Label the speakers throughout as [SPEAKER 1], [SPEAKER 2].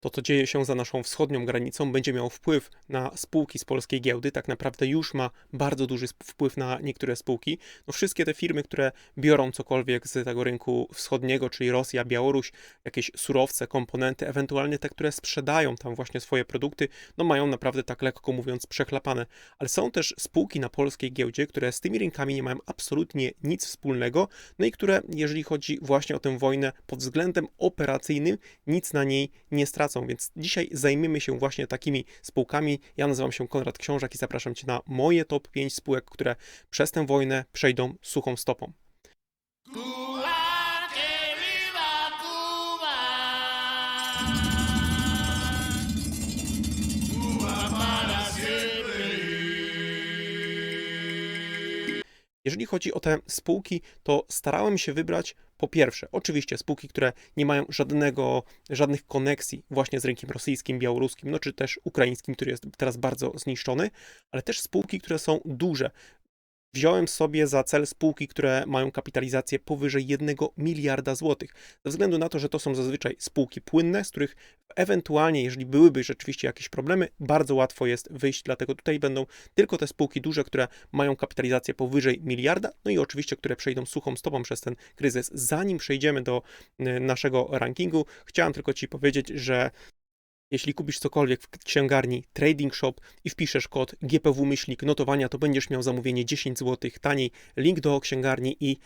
[SPEAKER 1] to, co dzieje się za naszą wschodnią granicą, będzie miało wpływ na spółki z polskiej giełdy. Tak naprawdę już ma bardzo duży wpływ na niektóre spółki. No wszystkie te firmy, które biorą cokolwiek z tego rynku wschodniego, czyli Rosja, Białoruś, jakieś surowce, komponenty, ewentualnie te, które sprzedają tam właśnie swoje produkty, no mają naprawdę tak lekko mówiąc przechlapane. Ale są też spółki na polskiej giełdzie, które z tymi rynkami nie mają absolutnie nic wspólnego, no i które, jeżeli chodzi właśnie o tę wojnę pod względem operacyjnym, nic na niej nie stracą. Więc dzisiaj zajmiemy się właśnie takimi spółkami. Ja nazywam się Konrad Książak i zapraszam Cię na moje top 5 spółek, które przez tę wojnę przejdą suchą stopą. Jeżeli chodzi o te spółki, to starałem się wybrać po pierwsze, oczywiście spółki, które nie mają żadnego, żadnych koneksji właśnie z rynkiem rosyjskim, białoruskim, no czy też ukraińskim, który jest teraz bardzo zniszczony, ale też spółki, które są duże. Wziąłem sobie za cel spółki, które mają kapitalizację powyżej 1 miliarda złotych. Ze względu na to, że to są zazwyczaj spółki płynne, z których ewentualnie, jeżeli byłyby rzeczywiście jakieś problemy, bardzo łatwo jest wyjść. Dlatego tutaj będą tylko te spółki duże, które mają kapitalizację powyżej miliarda, no i oczywiście, które przejdą suchą stopą przez ten kryzys. Zanim przejdziemy do y, naszego rankingu, chciałem tylko Ci powiedzieć, że jeśli kupisz cokolwiek w księgarni Trading Shop i wpiszesz kod GPW myślnik notowania, to będziesz miał zamówienie 10 zł taniej. Link do księgarni i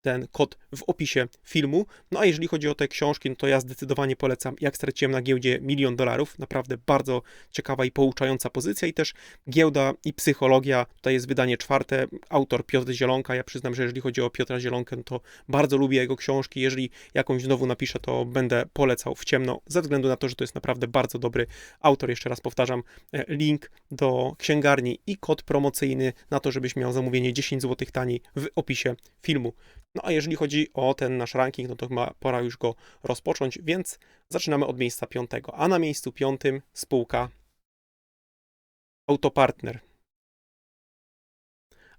[SPEAKER 1] ten kod w opisie filmu. No a jeżeli chodzi o te książki, no to ja zdecydowanie polecam Jak straciłem na giełdzie milion dolarów. Naprawdę bardzo ciekawa i pouczająca pozycja i też giełda i psychologia. Tutaj jest wydanie czwarte. Autor Piotr Zielonka. Ja przyznam, że jeżeli chodzi o Piotra Zielonkę, no to bardzo lubię jego książki. Jeżeli jakąś znowu napiszę, to będę polecał w ciemno, ze względu na to, że to jest naprawdę bardzo dobry autor. Jeszcze raz powtarzam, e, link do księgarni i kod promocyjny na to, żebyś miał zamówienie 10 zł taniej w opisie filmu. No a jeżeli chodzi o ten nasz ranking, no to chyba pora już go rozpocząć, więc zaczynamy od miejsca piątego. A na miejscu piątym spółka Autopartner.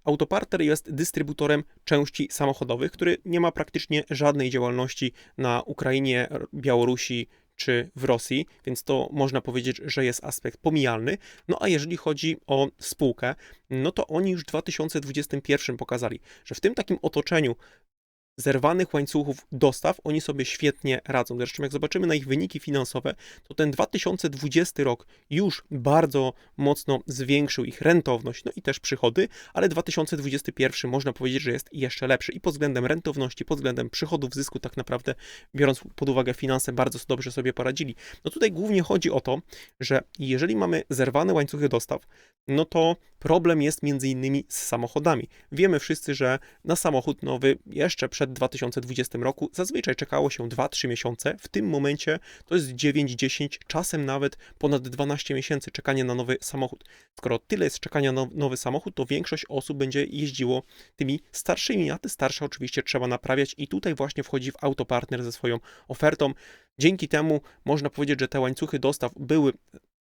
[SPEAKER 1] Autopartner jest dystrybutorem części samochodowych, który nie ma praktycznie żadnej działalności na Ukrainie, Białorusi czy w Rosji, więc to można powiedzieć, że jest aspekt pomijalny. No a jeżeli chodzi o spółkę, no to oni już w 2021 pokazali, że w tym takim otoczeniu zerwanych łańcuchów dostaw oni sobie świetnie radzą. Zresztą jak zobaczymy na ich wyniki finansowe, to ten 2020 rok już bardzo mocno zwiększył ich rentowność, no i też przychody, ale 2021 można powiedzieć, że jest jeszcze lepszy i pod względem rentowności, pod względem przychodów, zysku tak naprawdę, biorąc pod uwagę finanse, bardzo dobrze sobie poradzili. No tutaj głównie chodzi o to, że jeżeli mamy zerwane łańcuchy dostaw, no to problem jest między innymi z samochodami. Wiemy wszyscy, że na samochód nowy jeszcze przed 2020 roku zazwyczaj czekało się 2-3 miesiące. W tym momencie to jest 9-10, czasem nawet ponad 12 miesięcy czekania na nowy samochód. Skoro tyle jest czekania na nowy samochód, to większość osób będzie jeździło tymi starszymi, a te starsze oczywiście trzeba naprawiać i tutaj właśnie wchodzi w autopartner ze swoją ofertą. Dzięki temu można powiedzieć, że te łańcuchy dostaw były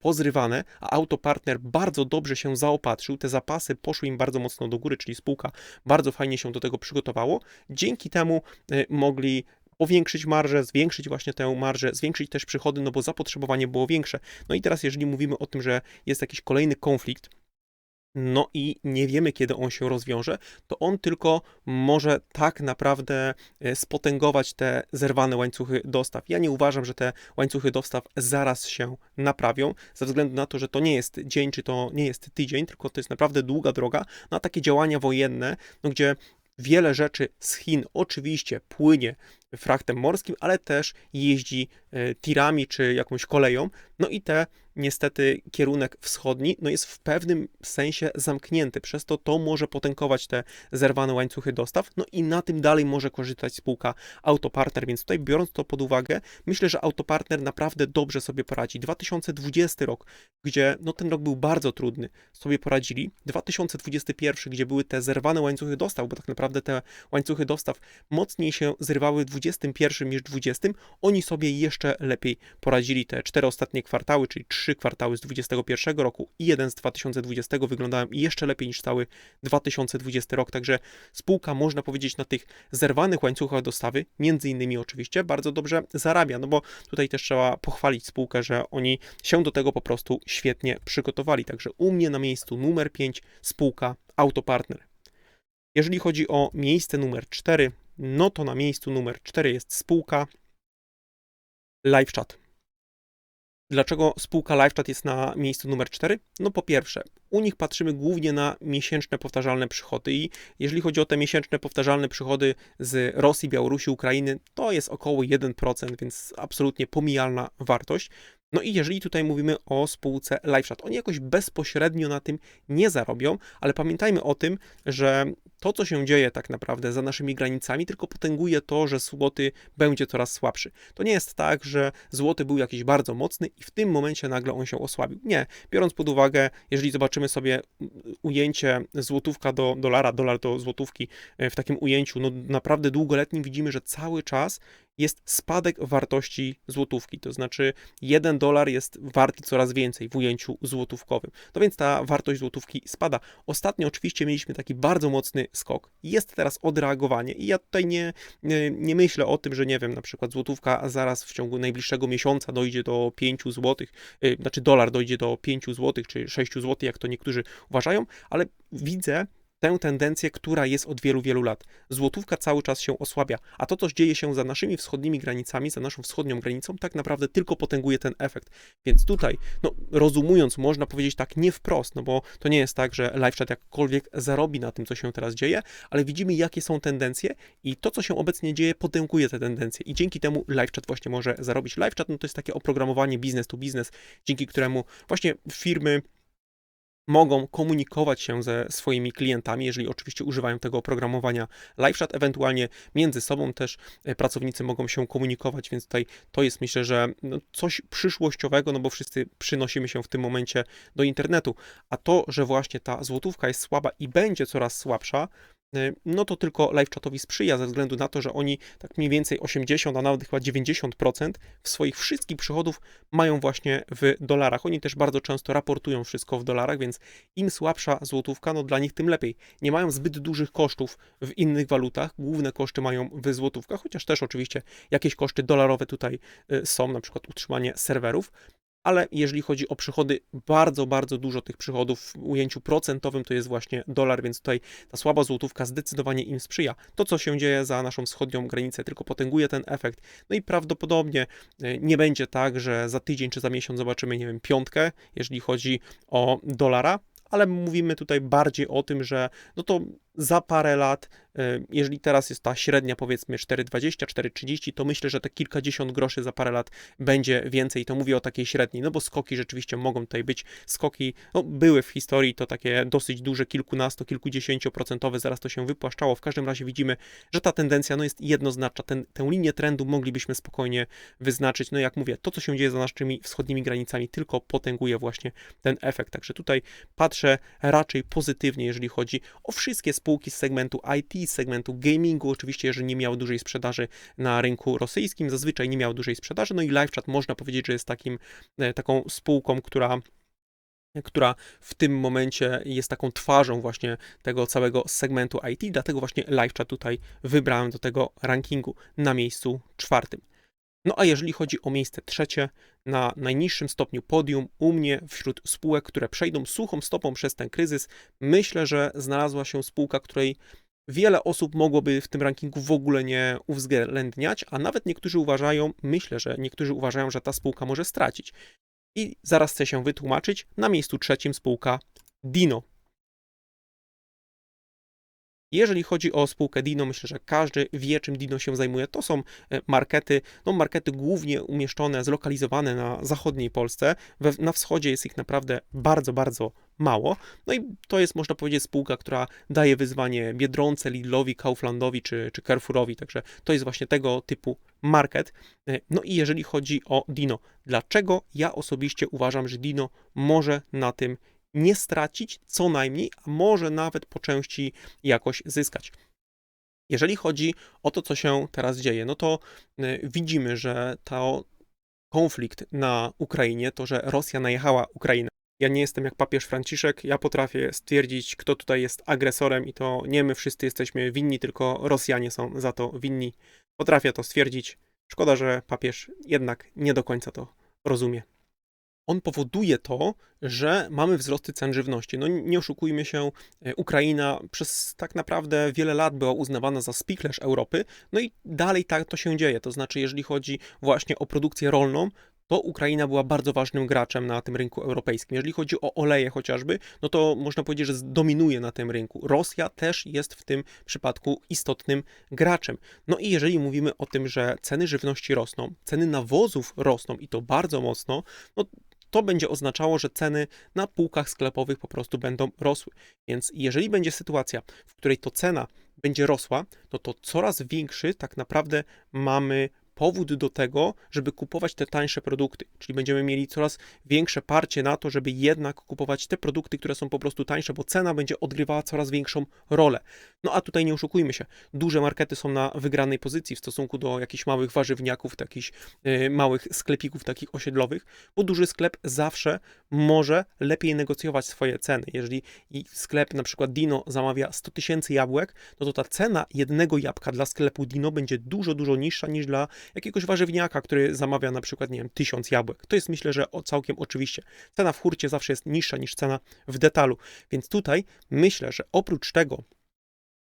[SPEAKER 1] pozrywane, a autopartner bardzo dobrze się zaopatrzył, te zapasy poszły im bardzo mocno do góry, czyli spółka bardzo fajnie się do tego przygotowało. Dzięki temu y, mogli powiększyć marżę, zwiększyć właśnie tę marżę, zwiększyć też przychody, no bo zapotrzebowanie było większe. No i teraz, jeżeli mówimy o tym, że jest jakiś kolejny konflikt, no i nie wiemy, kiedy on się rozwiąże, to on tylko może tak naprawdę e, spotęgować te zerwane łańcuchy dostaw. Ja nie uważam, że te łańcuchy dostaw zaraz się naprawią, ze względu na to, że to nie jest dzień, czy to nie jest tydzień, tylko to jest naprawdę długa droga na takie działania wojenne, no gdzie wiele rzeczy z Chin oczywiście płynie frachtem morskim, ale też jeździ e, tirami czy jakąś koleją. No i te niestety kierunek wschodni no jest w pewnym sensie zamknięty, przez to to może potękować te zerwane łańcuchy dostaw, no i na tym dalej może korzystać spółka Autopartner, więc tutaj biorąc to pod uwagę, myślę, że Autopartner naprawdę dobrze sobie poradzi. 2020 rok, gdzie no ten rok był bardzo trudny, sobie poradzili. 2021, gdzie były te zerwane łańcuchy dostaw, bo tak naprawdę te łańcuchy dostaw mocniej się zrywały w 21 niż 20 oni sobie jeszcze lepiej poradzili. Te cztery ostatnie kwartały, czyli trzy kwartały z 2021 roku i jeden z 2020 wyglądają jeszcze lepiej niż cały 2020 rok. Także spółka, można powiedzieć, na tych zerwanych łańcuchach dostawy, między innymi oczywiście, bardzo dobrze zarabia. No bo tutaj też trzeba pochwalić spółkę, że oni się do tego po prostu świetnie przygotowali. Także u mnie na miejscu numer 5 spółka Autopartner. Jeżeli chodzi o miejsce numer 4, no to na miejscu numer 4 jest spółka LiveChat. Dlaczego spółka LiveChat jest na miejscu numer 4? No po pierwsze, u nich patrzymy głównie na miesięczne powtarzalne przychody i jeżeli chodzi o te miesięczne powtarzalne przychody z Rosji, Białorusi, Ukrainy, to jest około 1%, więc absolutnie pomijalna wartość. No i jeżeli tutaj mówimy o spółce LiveChat, oni jakoś bezpośrednio na tym nie zarobią, ale pamiętajmy o tym, że to, co się dzieje tak naprawdę za naszymi granicami, tylko potęguje to, że złoty będzie coraz słabszy. To nie jest tak, że złoty był jakiś bardzo mocny i w tym momencie nagle on się osłabił. Nie. Biorąc pod uwagę, jeżeli zobaczymy sobie ujęcie złotówka do dolara, dolar do złotówki e, w takim ujęciu, no naprawdę długoletnim, widzimy, że cały czas jest spadek wartości złotówki. To znaczy, 1 dolar jest warty coraz więcej w ujęciu złotówkowym. No więc ta wartość złotówki spada. Ostatnio oczywiście mieliśmy taki bardzo mocny skok. Jest teraz odreagowanie i ja tutaj nie, nie, nie myślę o tym, że nie wiem, na przykład złotówka zaraz w ciągu najbliższego miesiąca dojdzie do 5 złotych, yy, znaczy dolar dojdzie do 5 złotych czy 6 złotych, jak to niektórzy uważają, ale widzę tę tendencję, która jest od wielu, wielu lat. Złotówka cały czas się osłabia, a to, co dzieje się za naszymi wschodnimi granicami, za naszą wschodnią granicą, tak naprawdę tylko potęguje ten efekt. Więc tutaj, no rozumując, można powiedzieć tak nie wprost, no bo to nie jest tak, że LiveChat jakkolwiek zarobi na tym, co się teraz dzieje, ale widzimy, jakie są tendencje i to, co się obecnie dzieje, potęguje te tendencje i dzięki temu LiveChat właśnie może zarobić. LiveChat, no to jest takie oprogramowanie business to business, dzięki któremu właśnie firmy mogą komunikować się ze swoimi klientami, jeżeli oczywiście używają tego oprogramowania LiveChat, ewentualnie między sobą też e, pracownicy mogą się komunikować, więc tutaj to jest myślę, że no, coś przyszłościowego, no bo wszyscy przynosimy się w tym momencie do internetu, a to, że właśnie ta złotówka jest słaba i będzie coraz słabsza, no to tylko LiveChatowi sprzyja ze względu na to, że oni tak mniej więcej 80, a nawet chyba 90% w swoich wszystkich przychodów mają właśnie w dolarach. Oni też bardzo często raportują wszystko w dolarach, więc im słabsza złotówka, no dla nich tym lepiej. Nie mają zbyt dużych kosztów w innych walutach, główne koszty mają w złotówkach, chociaż też oczywiście jakieś koszty dolarowe tutaj y, są, na przykład utrzymanie serwerów, ale jeżeli chodzi o przychody, bardzo, bardzo dużo tych przychodów w ujęciu procentowym to jest właśnie dolar, więc tutaj ta słaba złotówka zdecydowanie im sprzyja. To, co się dzieje za naszą wschodnią granicę, tylko potęguje ten efekt. No i prawdopodobnie y, nie będzie tak, że za tydzień czy za miesiąc zobaczymy, nie wiem, piątkę, jeżeli chodzi o dolara, ale mówimy tutaj bardziej o tym, że no to za parę lat, y, jeżeli teraz jest ta średnia powiedzmy 4,20, 4,30, to myślę, że te kilkadziesiąt groszy za parę lat będzie więcej. To mówię o takiej średniej, no bo skoki rzeczywiście mogą tutaj być. Skoki no, były w historii to takie dosyć duże, kilkunasto, kilkudziesięcioprocentowe, zaraz to się wypłaszczało. W każdym razie widzimy, że ta tendencja no, jest jednoznaczna. Ten, tę linię trendu moglibyśmy spokojnie wyznaczyć. No jak mówię, to co się dzieje za naszymi wschodnimi granicami tylko potęguje właśnie ten efekt. Także tutaj patrzę raczej pozytywnie, jeżeli chodzi o wszystkie spółki z segmentu IT, z segmentu gamingu, oczywiście, jeżeli nie miały dużej sprzedaży na rynku rosyjskim, zazwyczaj nie miały dużej sprzedaży, no i LiveChat można powiedzieć, że jest takim, e, taką spółką, która która w tym momencie jest taką twarzą właśnie tego całego segmentu IT, dlatego właśnie LiveChat tutaj wybrałem do tego rankingu na miejscu czwartym. No a jeżeli chodzi o miejsce trzecie, na najniższym stopniu podium, u mnie wśród spółek, które przejdą suchą stopą przez ten kryzys, myślę, że znalazła się spółka, której wiele osób mogłoby w tym rankingu w ogóle nie uwzględniać, a nawet niektórzy uważają, myślę, że niektórzy uważają, że ta spółka może stracić. I zaraz chcę się wytłumaczyć. Na miejscu trzecim spółka Dino. Jeżeli chodzi o spółkę Dino, myślę, że każdy wie, czym Dino się zajmuje. To są e, markety, no markety głównie umieszczone, zlokalizowane na zachodniej Polsce. We, na wschodzie jest ich naprawdę bardzo, bardzo mało. No i to jest, można powiedzieć, spółka, która daje wyzwanie Biedronce, Lidlowi, Kauflandowi czy, czy Carrefourowi, także to jest właśnie tego typu market. E, No i jeżeli chodzi o Dino, dlaczego ja osobiście uważam, że Dino może na tym nie stracić, co najmniej, a może nawet po części jakoś zyskać. Jeżeli chodzi o to, co się teraz dzieje, no to y, widzimy, że to konflikt na Ukrainie, to, że Rosja najechała Ukrainę. Ja nie jestem jak papież Franciszek, ja potrafię stwierdzić, kto tutaj jest agresorem i to nie my wszyscy jesteśmy winni, tylko Rosjanie są za to winni. Potrafię to stwierdzić. Szkoda, że papież jednak nie do końca to rozumie. On powoduje to, że mamy wzrosty cen żywności. No nie oszukujmy się, e, Ukraina przez tak naprawdę wiele lat była uznawana za spichlerz Europy, no i dalej tak to się dzieje. To znaczy, jeżeli chodzi właśnie o produkcję rolną, to Ukraina była bardzo ważnym graczem na tym rynku europejskim. Jeżeli chodzi o oleje chociażby, no to można powiedzieć, że dominuje na tym rynku. Rosja też jest w tym przypadku istotnym graczem. No i jeżeli mówimy o tym, że ceny żywności rosną, ceny nawozów rosną i to bardzo mocno, no to będzie oznaczało, że ceny na półkach sklepowych po prostu będą rosły. Więc jeżeli będzie sytuacja, w której to cena będzie rosła, no to coraz większy tak naprawdę mamy powód do tego, żeby kupować te tańsze produkty. Czyli będziemy mieli coraz większe parcie na to, żeby jednak kupować te produkty, które są po prostu tańsze, bo cena będzie odgrywała coraz większą rolę. No a tutaj nie oszukujmy się, duże markety są na wygranej pozycji w stosunku do jakichś małych warzywniaków, jakichś yy, małych sklepików takich osiedlowych, bo duży sklep zawsze może lepiej negocjować swoje ceny. Jeżeli sklep na przykład Dino zamawia 100 tysięcy jabłek, no to ta cena jednego jabłka dla sklepu Dino będzie dużo, dużo niższa niż dla jakiegoś warzywniaka, który zamawia na przykład, nie wiem, tysiąc jabłek. To jest myślę, że całkiem oczywiście. Cena w hurcie zawsze jest niższa niż cena w detalu. Więc tutaj myślę, że oprócz tego,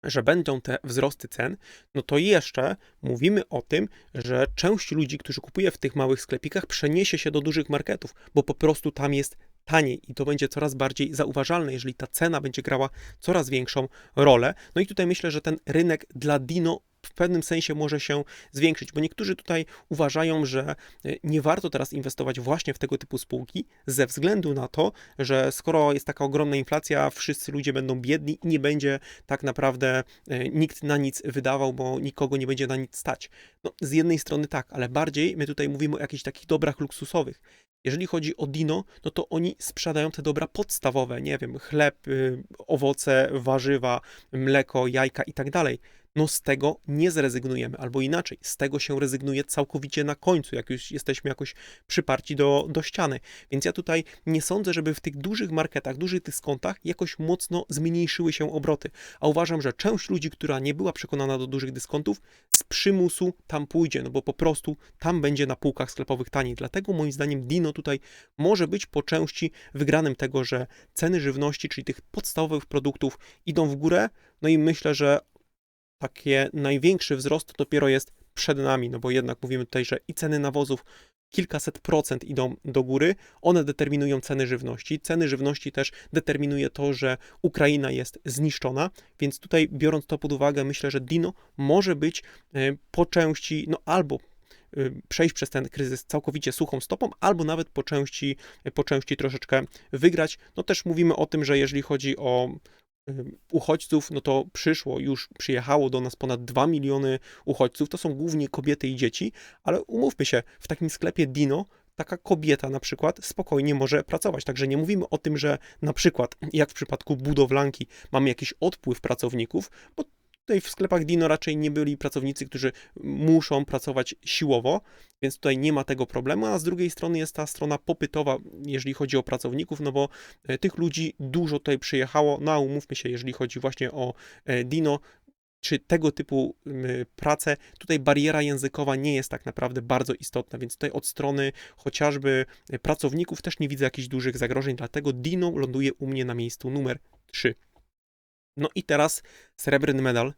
[SPEAKER 1] że będą te wzrosty cen, no to jeszcze mówimy o tym, że część ludzi, którzy kupuje w tych małych sklepikach, przeniesie się do dużych marketów, bo po prostu tam jest taniej i to będzie coraz bardziej zauważalne, jeżeli ta cena będzie grała coraz większą rolę. No i tutaj myślę, że ten rynek dla Dino w pewnym sensie może się zwiększyć, bo niektórzy tutaj uważają, że e, nie warto teraz inwestować właśnie w tego typu spółki ze względu na to, że skoro jest taka ogromna inflacja, wszyscy ludzie będą biedni i nie będzie tak naprawdę e, nikt na nic wydawał, bo nikogo nie będzie na nic stać. No, z jednej strony tak, ale bardziej my tutaj mówimy o jakichś takich dobrach luksusowych. Jeżeli chodzi o Dino, no to oni sprzedają te dobra podstawowe, nie wiem, chleb, y, owoce, warzywa, mleko, jajka i tak dalej. No z tego nie zrezygnujemy, albo inaczej, z tego się rezygnuje całkowicie na końcu, jak już jesteśmy jakoś przyparci do, do ściany. Więc ja tutaj nie sądzę, żeby w tych dużych marketach, dużych dyskontach jakoś mocno zmniejszyły się obroty. A uważam, że część ludzi, która nie była przekonana do dużych dyskontów, z przymusu tam pójdzie, no bo po prostu tam będzie na półkach sklepowych taniej. Dlatego moim zdaniem Dino tutaj może być po części wygranym tego, że ceny żywności, czyli tych podstawowych produktów idą w górę, no i myślę, że takie największy wzrost dopiero jest przed nami, no bo jednak mówimy tutaj, że i ceny nawozów kilkaset procent idą do góry, one determinują ceny żywności. Ceny żywności też determinuje to, że Ukraina jest zniszczona, więc tutaj biorąc to pod uwagę, myślę, że Dino może być e, po części, no albo e, przejść przez ten kryzys całkowicie suchą stopą, albo nawet po części, po części troszeczkę wygrać. No też mówimy o tym, że jeżeli chodzi o uchodźców, no to przyszło, już przyjechało do nas ponad 2 miliony uchodźców. To są głównie kobiety i dzieci, ale umówmy się, w takim sklepie Dino taka kobieta na przykład spokojnie może pracować. Także nie mówimy o tym, że na przykład, jak w przypadku budowlanki, mamy jakiś odpływ pracowników, bo tutaj w sklepach Dino raczej nie byli pracownicy, którzy muszą pracować siłowo, więc tutaj nie ma tego problemu, a z drugiej strony jest ta strona popytowa, jeżeli chodzi o pracowników, no bo e, tych ludzi dużo tutaj przyjechało, no a umówmy się, jeżeli chodzi właśnie o e, Dino, czy tego typu prace, tutaj bariera językowa nie jest tak naprawdę bardzo istotna, więc tutaj od strony chociażby y, pracowników też nie widzę jakichś dużych zagrożeń, dlatego Dino ląduje u mnie na miejscu numer 3. No i teraz srebrny medal.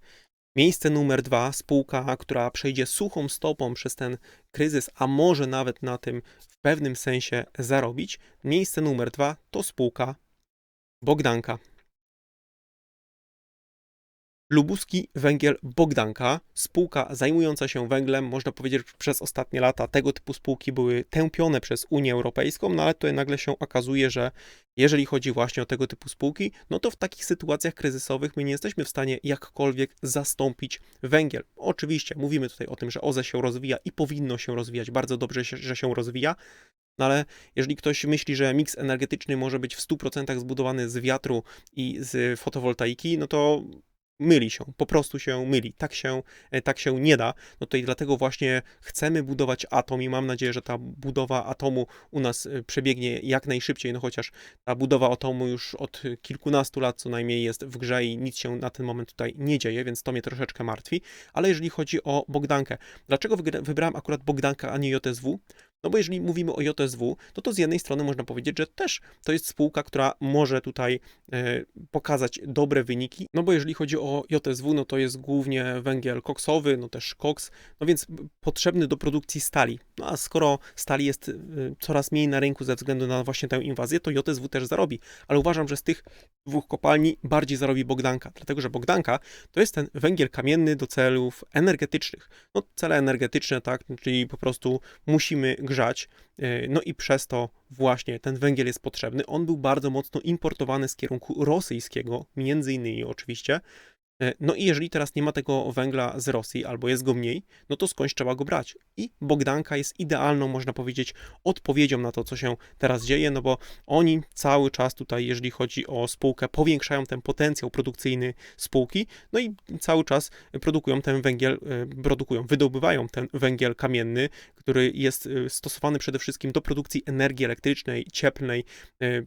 [SPEAKER 1] Miejsce numer dwa, spółka, która przejdzie suchą stopą przez ten kryzys, a może nawet na tym w pewnym sensie zarobić. Miejsce numer dwa to spółka Bogdanka. Lubuski Węgiel Bogdanka, spółka zajmująca się węglem, można powiedzieć, że przez ostatnie lata tego typu spółki były tępione przez Unię Europejską, no ale tutaj nagle się okazuje, że jeżeli chodzi właśnie o tego typu spółki, no to w takich sytuacjach kryzysowych my nie jesteśmy w stanie jakkolwiek zastąpić węgiel. Oczywiście mówimy tutaj o tym, że OZE się rozwija i powinno się rozwijać, bardzo dobrze, że się rozwija, no ale jeżeli ktoś myśli, że miks energetyczny może być w 100% zbudowany z wiatru i z fotowoltaiki, no to myli się, po prostu się myli. Tak się, e, tak się nie da. No to i dlatego właśnie chcemy budować atom i mam nadzieję, że ta budowa atomu u nas e, przebiegnie jak najszybciej, no chociaż ta budowa atomu już od kilkunastu lat co najmniej jest w grze i nic się na ten moment tutaj nie dzieje, więc to mnie troszeczkę martwi. Ale jeżeli chodzi o Bogdankę, dlaczego wybrałem akurat Bogdankę, a nie JSW? No bo jeżeli mówimy o JSW, no to z jednej strony można powiedzieć, że też to jest spółka, która może tutaj e, pokazać dobre wyniki, no bo jeżeli chodzi o JSW, no to jest głównie węgiel koksowy, no też koks, no więc potrzebny do produkcji stali. No a skoro stali jest y, coraz mniej na rynku ze względu na właśnie tę inwazję, to JSW też zarobi. Ale uważam, że z tych dwóch kopalni bardziej zarobi Bogdanka, dlatego że Bogdanka to jest ten węgiel kamienny do celów energetycznych. No cele energetyczne, tak, czyli po prostu musimy grzać, y, no i przez to właśnie ten węgiel jest potrzebny. On był bardzo mocno importowany z kierunku rosyjskiego, między innymi oczywiście. E, No i jeżeli teraz nie ma tego węgla z Rosji, albo jest go mniej, no to skądś trzeba go brać. I Bogdanka jest idealną, można powiedzieć, odpowiedzią na to, co się teraz dzieje, no bo oni cały czas tutaj, jeżeli chodzi o spółkę, powiększają ten potencjał produkcyjny spółki, no i cały czas produkują ten węgiel, e, produkują, wydobywają ten węgiel kamienny, który jest e, stosowany przede wszystkim do produkcji energii elektrycznej, cieplnej,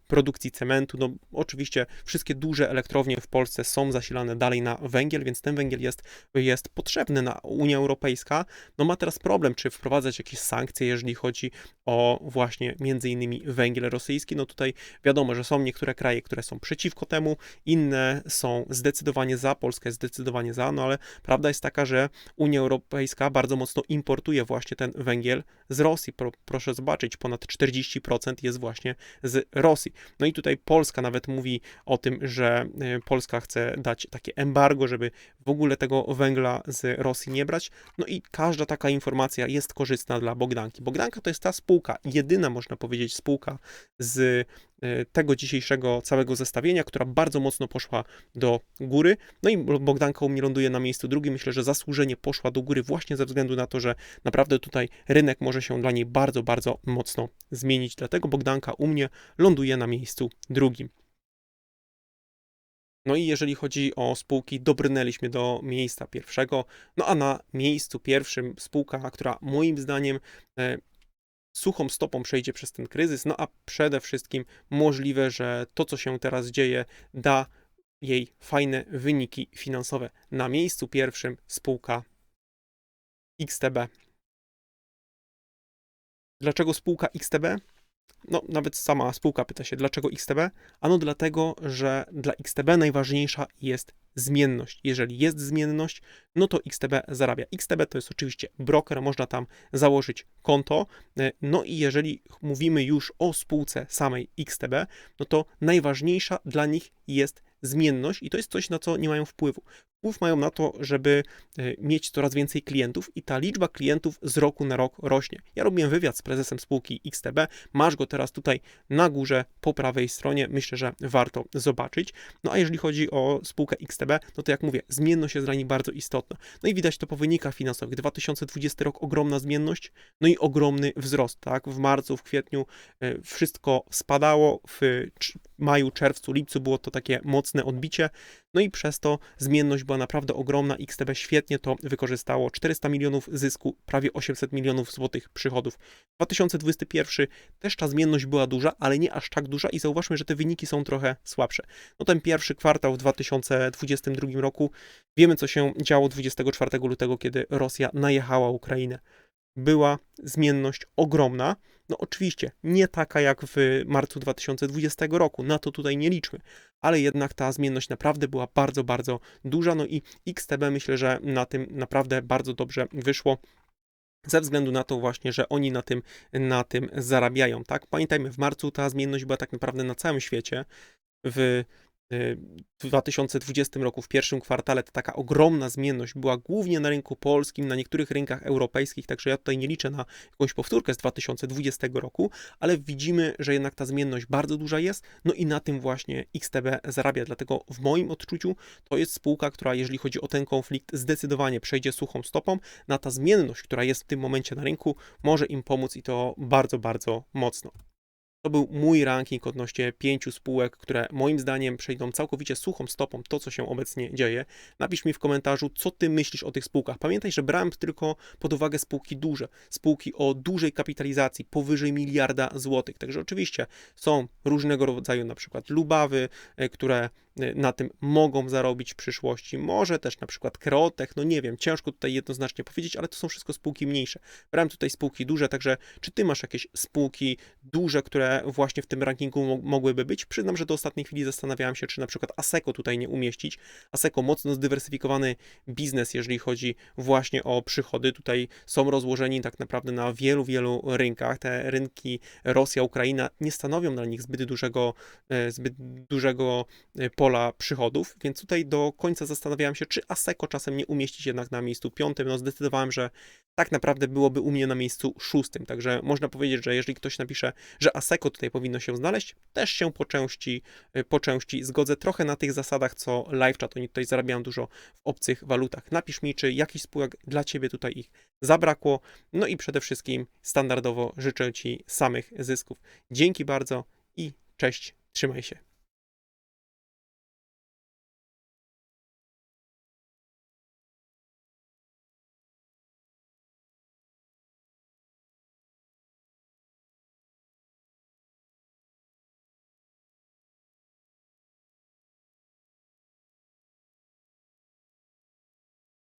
[SPEAKER 1] produkcji cementu. No oczywiście wszystkie duże elektrownie w Polsce są zasilane dalej na węgiel, więc ten węgiel jest, jest potrzebny na Unia Europejska. No ma teraz problem, czy wprowadzać jakieś sankcje, jeżeli chodzi o właśnie między innymi węgiel rosyjski. No tutaj wiadomo, że są niektóre kraje, które są przeciwko temu, inne są zdecydowanie za, Polska jest zdecydowanie za, no ale prawda jest taka, że Unia Europejska bardzo mocno importuje właśnie ten węgiel z Rosji. Pro, proszę zobaczyć, ponad 40% jest właśnie z Rosji. No i tutaj Polska nawet mówi o tym, że e, Polska chce dać takie embargo, żeby w ogóle tego węgla z Rosji nie brać. No i każda taka informacja jest korzystna dla Bogdanki. Bogdanka to jest ta spółka, jedyna można powiedzieć spółka z e, tego dzisiejszego całego zestawienia, która bardzo mocno poszła do góry. No i Bogdanka u mnie ląduje na miejscu drugim. Myślę, że zasłużenie poszła do góry właśnie ze względu na to, że naprawdę tutaj rynek może się dla niej bardzo, bardzo mocno zmienić. Dlatego Bogdanka u mnie ląduje na miejscu drugim. No i jeżeli chodzi o spółki, dobrnęliśmy do miejsca pierwszego. No a na miejscu pierwszym spółka, która moim zdaniem e, suchą stopą przejdzie przez ten kryzys, no a przede wszystkim możliwe, że to, co się teraz dzieje, da jej fajne wyniki finansowe. Na miejscu pierwszym spółka XTB. Dlaczego spółka XTB? No, nawet sama spółka pyta się, dlaczego XTB? Ano dlatego, że dla XTB najważniejsza jest zmienność. Jeżeli jest zmienność, no to XTB zarabia. XTB to jest oczywiście broker, można tam założyć konto. E, No i jeżeli mówimy już o spółce samej XTB, no to najważniejsza dla nich jest zmienność i to jest coś, na co nie mają wpływu. Wpływ mają na to, żeby e, mieć coraz więcej klientów i ta liczba klientów z roku na rok rośnie. Ja robiłem wywiad z prezesem spółki XTB, masz go teraz tutaj na górze po prawej stronie, myślę, że warto zobaczyć. No a jeżeli chodzi o spółkę XTB, no to jak mówię, zmienność jest dla nich bardzo istotna. No i widać to po wynikach finansowych. 2020 rok ogromna zmienność, no i ogromny wzrost, tak? W marcu, w kwietniu e, wszystko spadało, w maju, czerwcu, lipcu było to takie mocne odbicie, no i przez to zmienność była naprawdę ogromna. XTB świetnie to wykorzystało. 400 milionów zysku, prawie 800 milionów złotych przychodów. 2021 też ta zmienność była duża, ale nie aż tak duża i zauważmy, że te wyniki są trochę słabsze. No ten pierwszy kwartał w 2022 roku, wiemy co się działo 24 lutego, kiedy Rosja najechała Ukrainę. Była zmienność ogromna. No oczywiście, nie taka jak w marcu 2020 roku, na to tutaj nie liczmy, ale jednak ta zmienność naprawdę była bardzo, bardzo duża. No i XTB myślę, że na tym naprawdę bardzo dobrze wyszło. Ze względu na to właśnie, że oni na tym, na tym zarabiają, tak? Pamiętajmy, w marcu ta zmienność była tak naprawdę na całym świecie. W y, 2020 roku, w pierwszym kwartale, ta taka ogromna zmienność była głównie na rynku polskim, na niektórych rynkach europejskich, także ja tutaj nie liczę na jakąś powtórkę z 2020 roku, ale widzimy, że jednak ta zmienność bardzo duża jest, no i na tym właśnie XTB zarabia, dlatego w moim odczuciu to jest spółka, która jeżeli chodzi o ten konflikt, zdecydowanie przejdzie suchą stopą, na ta zmienność, która jest w tym momencie na rynku, może im pomóc i to bardzo, bardzo mocno. To był mój ranking odnośnie pięciu spółek, które moim zdaniem przejdą całkowicie suchą stopą to, co się obecnie dzieje. Napisz mi w komentarzu, co ty myślisz o tych spółkach. Pamiętaj, że brałem tylko pod uwagę spółki duże, spółki o dużej kapitalizacji, powyżej miliarda złotych. Także oczywiście są różnego rodzaju na przykład lubawy, e, które na tym mogą zarobić w przyszłości. Może też na przykład Kreotech, no nie wiem, ciężko tutaj jednoznacznie powiedzieć, ale to są wszystko spółki mniejsze. Brałem tutaj spółki duże, także czy ty masz jakieś spółki duże, które właśnie w tym rankingu mo- mogłyby być? Przyznam, że do ostatniej chwili zastanawiałem się, czy na przykład Aseco tutaj nie umieścić. Aseco mocno zdywersyfikowany biznes, jeżeli chodzi właśnie o przychody. Tutaj są rozłożeni tak naprawdę na wielu, wielu rynkach. Te rynki Rosja, Ukraina nie stanowią dla nich zbyt dużego, e, zbyt dużego e, pola przychodów, więc tutaj do końca zastanawiałem się, czy Aseco czasem nie umieścić jednak na miejscu piątym. No zdecydowałem, że tak naprawdę byłoby u mnie na miejscu szóstym. Także można powiedzieć, że jeżeli ktoś napisze, że Aseco tutaj powinno się znaleźć, też się po części, y, po części zgodzę. Trochę na tych zasadach, co LiveChat, oni tutaj zarabiają dużo w obcych walutach. Napisz mi, czy jakiś spółek dla Ciebie tutaj ich zabrakło. No i przede wszystkim standardowo życzę Ci samych zysków. Dzięki bardzo i cześć, trzymaj się.